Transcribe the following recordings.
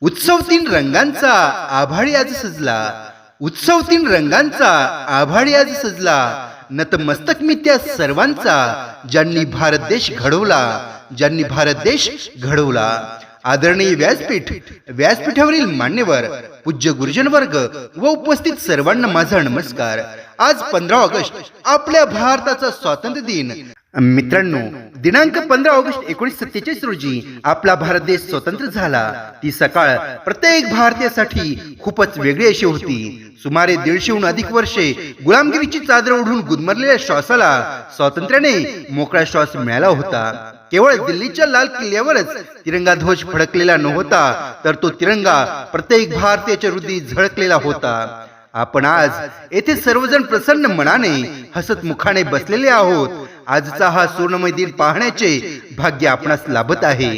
उत्सव तीन रंगांचा आभाळी आज सजला. उत्सव तीन रंगांचा आभाळी आज सजला. नतमस्तक मी त्या सर्वांचा ज्यांनी भारत देश घडवला ज्यांनी भारत देश घडवला. आदरणीय व्यासपीठ व्यासपीठावरील मान्यवर पूज्य गुरुजन वर्ग व उपस्थित सर्वांना माझा नमस्कार. आज पंधरा ऑगस्ट आपल्या भारताचा स्वातंत्र्य दिन. मित्रांनो दिनांक पंधरा ऑगस्ट एकोणीस सत्तेचाळीस रोजी आपला भारत देश स्वतंत्र झाला. ती सकाळ प्रत्येक भारतीयासाठी खूपच वेगळी अशी होती. सुमारे दीडशेहून अधिक वर्षे गुलामगिरीची चादर ओढून गुदमरलेल्या श्वासाला स्वातंत्र्याने मोकळा श्वास मिळाला होता. केवळ दिल्लीच्या लाल किल्ल्यावरच तिरंगा ध्वज फडकलेला नव्हता तर तो तिरंगा प्रत्येक भारतीयाच्या हृदय झळकलेला होता. आपण आज येथे सर्वजण प्रसन्न मनाने हसत मुखाने बसलेले आहोत. आजचा हा सुवर्णमय दिन पाहण्याचे भाग्य आपणास लाभत आहे.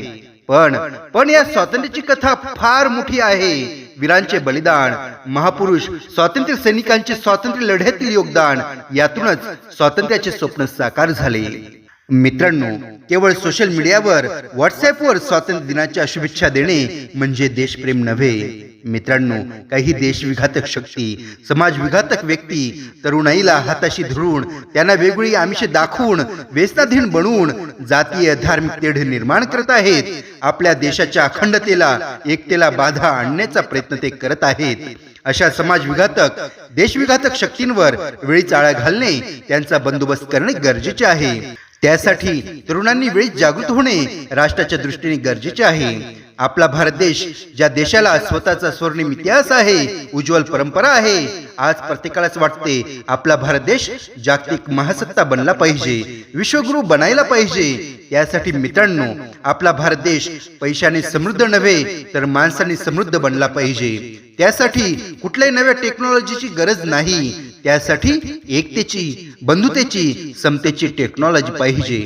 पण पण या स्वातंत्र्याची कथा फार मोठी आहे. वीरांचे बलिदान महापुरुष स्वातंत्र्य सैनिकांचे स्वातंत्र्य लढ्यातील योगदान यातूनच स्वातंत्र्याचे स्वप्न साकार झाले. मित्रांनो केवळ सोशल मीडियावर व्हॉट्सअपवर स्वातंत्र्य दिनाच्या शुभेच्छा देणे म्हणजे देशप्रेम नव्हे. मित्रांनो काही देशविघातक शक्ती समाजविघातक व्यक्ती तरुणाईला हाताशी धरून त्यांना वेगवेगळी आमिषे दाखवून व्यसनाधीन बनवून जातीय धार्मिक तेढ निर्माण करत आहेत. आपल्या देशाच्या अखंडतेला एकतेला बाधा आणण्याचा प्रयत्न ते करत आहेत. अशा समाजविघातक देशविघातक शक्तींवर वेळीच आळा घालणे त्यांचा बंदोबस्त करणे गरजेचे आहे. त्यासाठी तरुणांनी वेळी जागृत होणे राष्ट्राच्या दृष्टीने गरजेचे आहे. आपला भारत देश ज्या देशाला स्वतःचा स्वर्णिम इतिहास आहे उज्ज्वल परंपरा आहे आज प्रत्येकालाच वाटते आपला भारत देश जागतिक महासत्ता बनला पाहिजे विश्वगुरु बनायला पाहिजे. यासाठी मित्रांनो आपला भारत देश पैशाने समृद्ध नव्हे तर माणसाने समृद्ध बनला पाहिजे. त्यासाठी कुठल्याही नव्या टेक्नॉलॉजीची गरज नाही. त्यासाठी एकतेची बंधुतेची समतेची टेक्नॉलॉजी पाहिजे.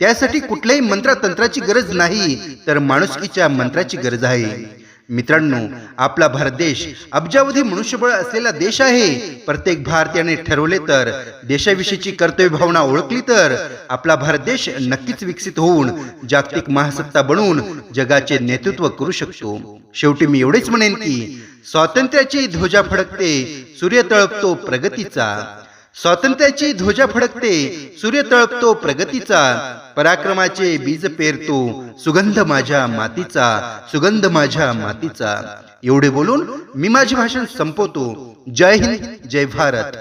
त्यासाठी कुठल्याही मंत्रतंत्राची गरज नाही तर माणुसकीच्या मंत्राची गरज आहे. मित्रांनो आपला भारत देश अब्जावधी मनुष्यबळ असलेला देश आहे. प्रत्येक भारतीयाने ठरवले तर देशाविषयीची कर्तव्य भावना ओळखली तर आपला भारत देश नक्कीच विकसित होऊन जागतिक महासत्ता बनवून जगाचे नेतृत्व करू शकतो. शेवटी मी एवढेच म्हणेन की स्वातंत्र्याची ध्वजा फडकते सूर्य तळपतो प्रगतीचा. स्वातंत्र्याची ध्वजा फडकते सूर्य तळपतो प्रगतीचा. पराक्रमाचे बीज पेरतो सुगंध माझ्या मातीचा सुगंध माझ्या मातीचा. एवढे बोलून मी माझे भाषण संपवतो. जय हिंद जय भारत.